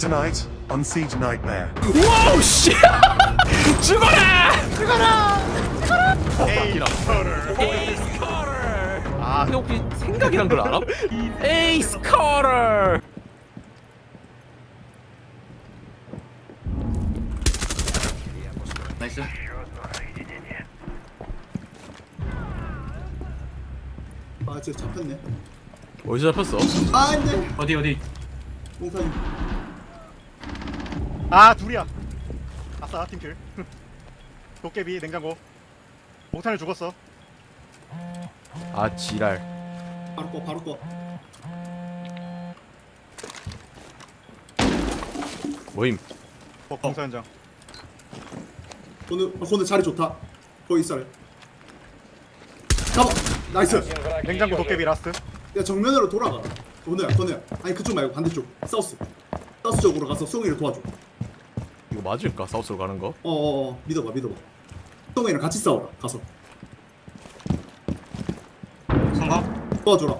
Tonight on Siege Nightmare. 와우 씨 죽어라! 에이 에이스 커터 아형 혹시 생각이란 걸 알아? 에이스 커터 나이스. 아 진짜 잡혔네. 어디서 잡혔어? 아 안돼. 어디 어디? 몽탄 아 둘이야. 아싸 팀킬. 도깨비 냉장고. 몽탄을 죽었어. 아 지랄. 바로 꺼 바로 꺼. 뭐임. 어, 공사 현장. 오늘 오늘 자리 좋다. 거기 있어라 잡아 나이스. 냉장고 도깨비 라스트. 야 정면으로 돌아가. 건우야 건우야. 아니 그쪽 말고 반대쪽. 사우스. 사우스 쪽으로 가서 수홍이를 도와줘 이거 맞을까? 사우스로 가는 거? 어어어. 믿어봐 믿어봐. 수홍이랑 같이 싸워라 가서. 성공 도와줘라.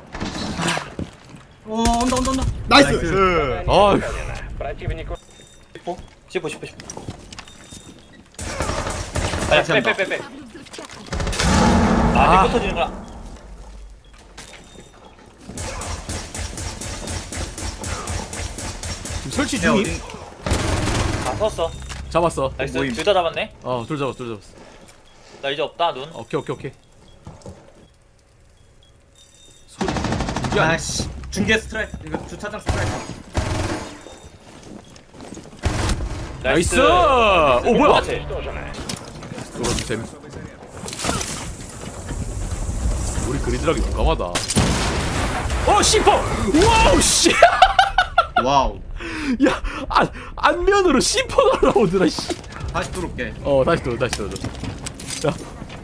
오 온다 온다 온다. 나이스, 그 아휴. 씹어 씹어 씹어 같이 한다. 빼빼빼빼. 아 이거 터지는 거야 지금 설치 야 중임? 어디 아 썼어. 잡았어. 나이스. 모임. 둘 다 잡았네? 어둘 잡았어 둘 잡았어. 나 이제 없다 눈. 오케이 오케이 오케이. 소리. 이게 아니 아씨. 중계 스트라이크. 이거 주차장 스트라이크. 나이스! 오 뭐야? 같아 뚫어주셈 우리 그리드락이 용감하다. 어 씨퍼! 와우 씨 와우 야, 안, 안면으로 씹어 날라오더라, 씨. 다시 뚫을게 어, 다시 들어, 다시 들어. 야,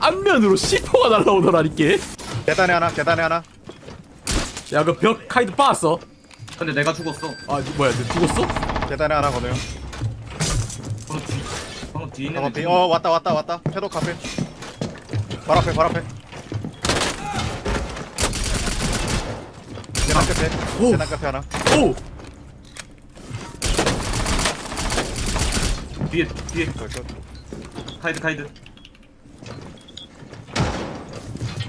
안면으로 씹어가 날라오더라니까. 계단에 하나 계단에 하나 야, 그 벽 카이드 빠았어. 근데 내가 죽었어 아, 뭐야, 너 죽었어? 계단에 하나 건우요 바로 뒤 바로 뒤에 있는 어, 애 죽은 어 왔다 왔다 왔다 패독 카페 발 앞에 발 앞에 계단 끝에 오. 계단 끝에 하나 오! 뒤에 뒤에. 카이드 카이드.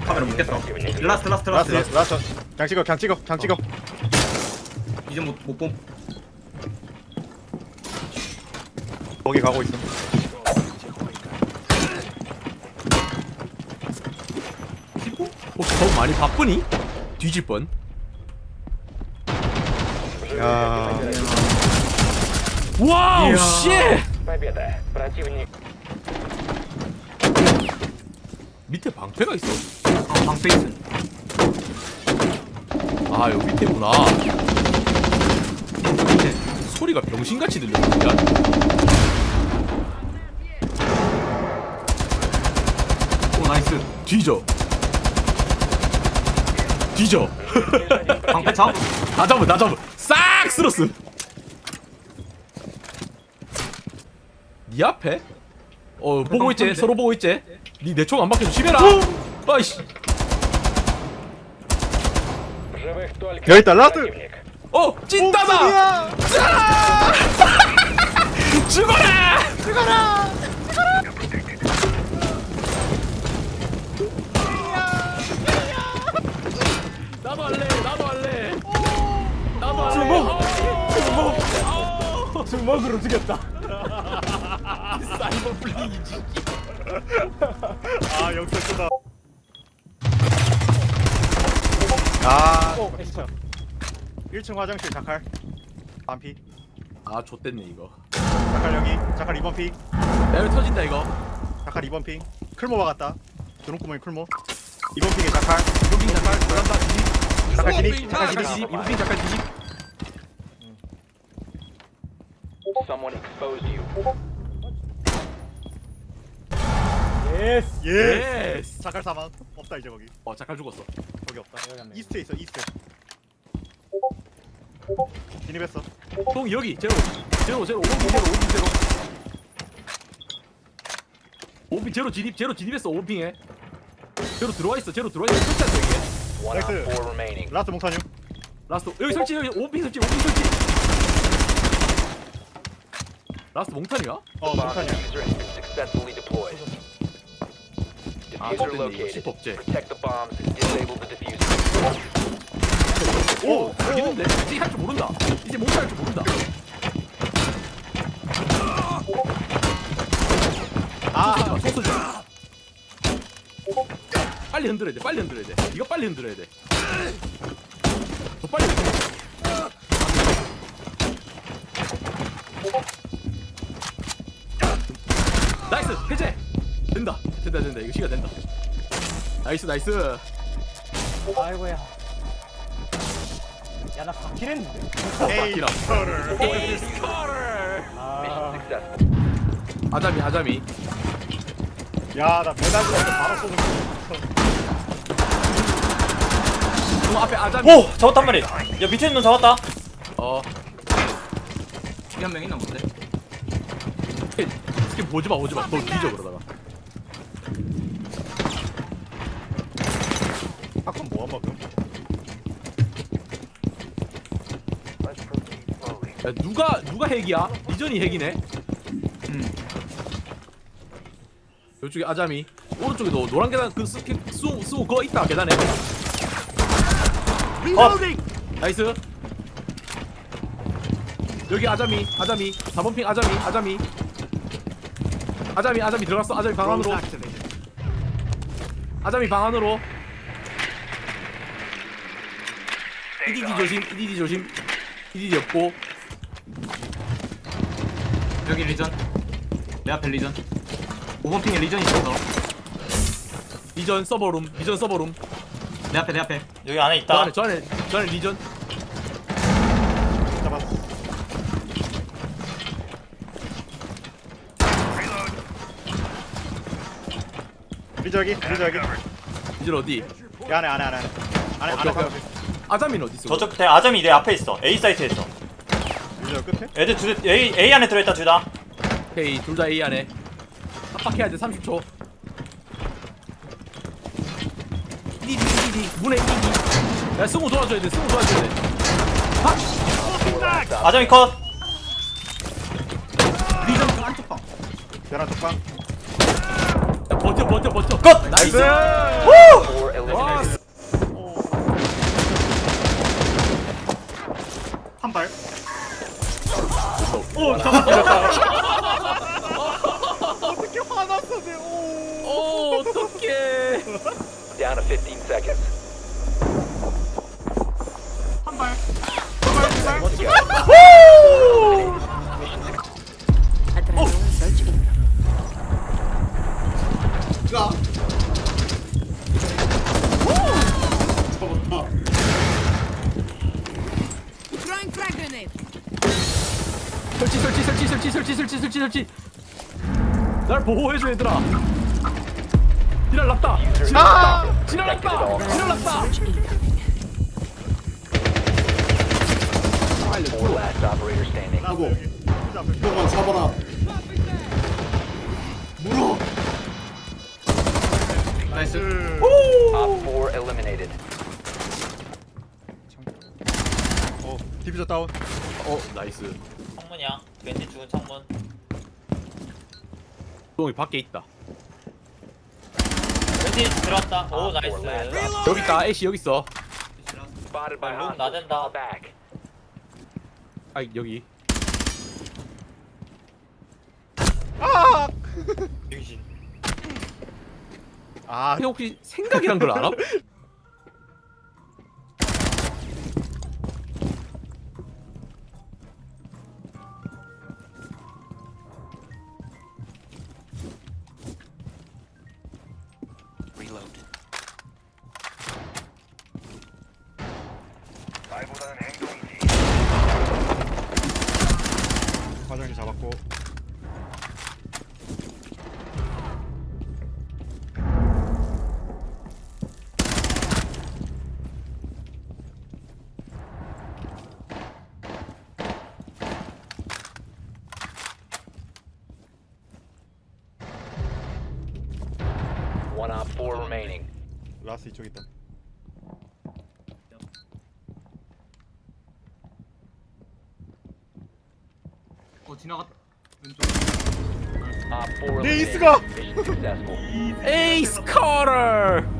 카메라 묻겠다. 라스트 라스트 라스트. 라스트 라스트 그냥 찍어 그냥 찍어 그냥 찍어. 이제 못못봄. 거기 가고 있어. 혹시 너무 많이 바쁘니? 뒤질 뻔. 야. 와우, 이 야. 씨! 밑에 방패가 있어. 아 방페이스 아, 여기 밑에구나. 밑에 소리가 병신같이 들려오냐? 오 나이스 뒤져. 뒤져. 방패 잡다 잡아, 다 잡아. 싹 쓸었음. 니 앞에? 어, 보고 있지? 서로 보고 있지? 니내총안 박혀서 심해라. 아이씨. 여기 있다 라스트 어, 찐따다. 짜! 죽어라! 죽어라! 나도 할래. 나도 할래. 나도 할래. 주먹. 주먹. 주먹으로 죽였다. 아 쏘다 아 1층 화장실 자칼 반피 아, 좆됐네 이거. 자칼 여기 자칼 2번 핑 야, 이거 터진다 이거. 자칼 2번 핑 클모 박았다 드론구멍이 클모 2번 핑에 자칼 이동핑 잠깐 들어간다. 뒤집. 잠깐 진입, 이동핑 잠깐 진입. 진입. 이동핑 잠깐 진입. 예스 예스. 자칼 사망. 없다 이제 거기. 어, 잠깐 죽었어. 거기 없다. 이스트에 있어 이스트 진입했어. 똥 여기. 제로. 제로 제로. 오비 제로 오비 제로. 오비 제로 진입 제로 진입했어 오빙에. 제로 들어와 있어 제로 들어와 있어. 설치한 여기 나이스. 라스트 몽타뉴 라스트. 여기 설치 여기 오빙 설치 오빙 설치. 라스트 몽탄이야? 어 몽탄이야. Diffuser has been Diffuser 어쨌든 이거 located. 씹법제 Protect the bombs and disable the diffuser. 오 이기는데? 이제 할 줄 모른다. 이제 몽탄 할줄 모른다. 아마 빨리 흔들어야 돼 빨리 흔들어야 돼. 이거 빨리 흔들어야 돼 더 빨리 흔들어야 돼 된다 이거 시간 된다 나이스 나이스 아이고야. 야, 나 바퀴 했는데. 에이 바퀴라. successful. 아자미 아자미 야나 배달 들어서 바로 쏘는 거그 앞에 아자미 오 잡았단 말이 야 밑에 있는 놈 잡았다 어 여기 한 명 있나 본데? 스킨 보지마 보지마 너 뒤져 그러다가 팝콘 뭐한 먹음? 야, 누가 누가 핵이야? 이전이 핵이네. 음. 이쪽에 아자미. 오른쪽에 너 노란 계단 그 스킨 쏘쏘 그거 있다 계단에. 컷 나이스. 여기 아자미 아자미 4번 핑 아자미 아자미 아자미 아자미 들어갔어 아자미 방 안으로 아자미 방 안으로 EDD 조심 EDD 조심 EDD 없고 여기 리전. 내 앞에 리전. 5번 핑에 리전 있었어. 이전 서버룸 이전 서버룸 내 앞에 내 앞에. 여기 안에 저 있다 안에 저 안에 저 안에 리전 잡았어 리저기 리저기 리전 어디 이 안에 안에 안에 안에 안에 오케이. 아자미는 어디 있어? 저쪽 끝에 아점이 내 앞에 있어 A 사이트에 있어 리저 끝에? 애들 둘 A, A 안에 들어있다 둘다. 오케이 둘 다 A 안에. 압박해야 돼 30초. 이디 이디 이디 문에 이디 야 승우 도와줘야 돼 승우 도와줘야 돼. 아점이 컷. 리전 안쪽 방. 계란 쪽방. 야, 버텨 버텨 버텨. 컷! 나이스 설치 설치 설치 설치 설치 설치 설치 설치 날 보호해줘 얘들아 지랄 났다 지랄 났다 지랄 났다 지랄 났다 Surge incoming. Four last operator standing. 하고. 너가 잡아라. 물어. 나이스. Op 4 eliminated. 어 디비저 다운 어 나이스. 창문이야. 왠지 죽은 창문. 똥이 밖에 있다. 왠지 들어왔다. 오 Op 4 last 나이스. 여기 있다. 애쉬 여기 있어. Spotted by 아, 룸 hostiles. 나댄다. Fall back. 아 여기. 아 근데 혹시 생각이란 걸 알아? 과장이 잡았고 One op 4 remaining. 라스 이쪽 있다 지나갔. Op 4내 eliminated. 이스가! Mission successful. 에이스 커럴